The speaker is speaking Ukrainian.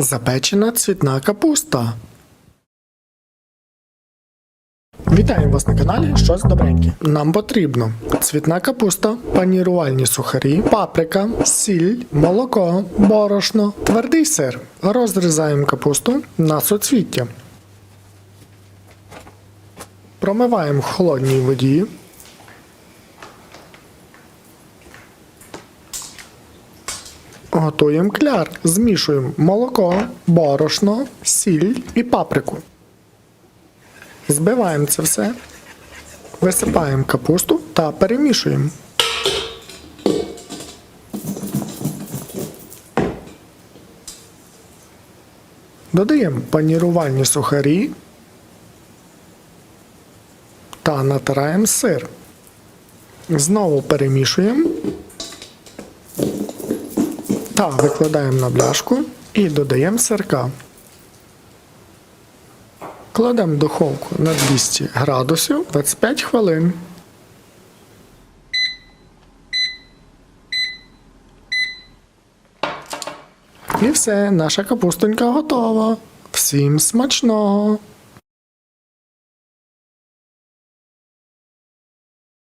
Запечена цвітна капуста. Вітаю вас на каналі Щось добреньке. Нам потрібно цвітна капуста, панірувальні сухарі, паприка, сіль, молоко, борошно, твердий сир. Розрізаємо капусту на соцвіття. Промиваємо в холодній воді. Готуємо кляр. Змішуємо молоко, борошно, сіль і паприку. Збиваємо це все, висипаємо капусту та перемішуємо. Додаємо панірувальні сухарі та натираємо сир. Знову перемішуємо та викладаємо на бляшку і додаємо сирка. Кладемо духовку на 200 градусів 25 хвилин. І все, наша капустонька готова. Всім смачного!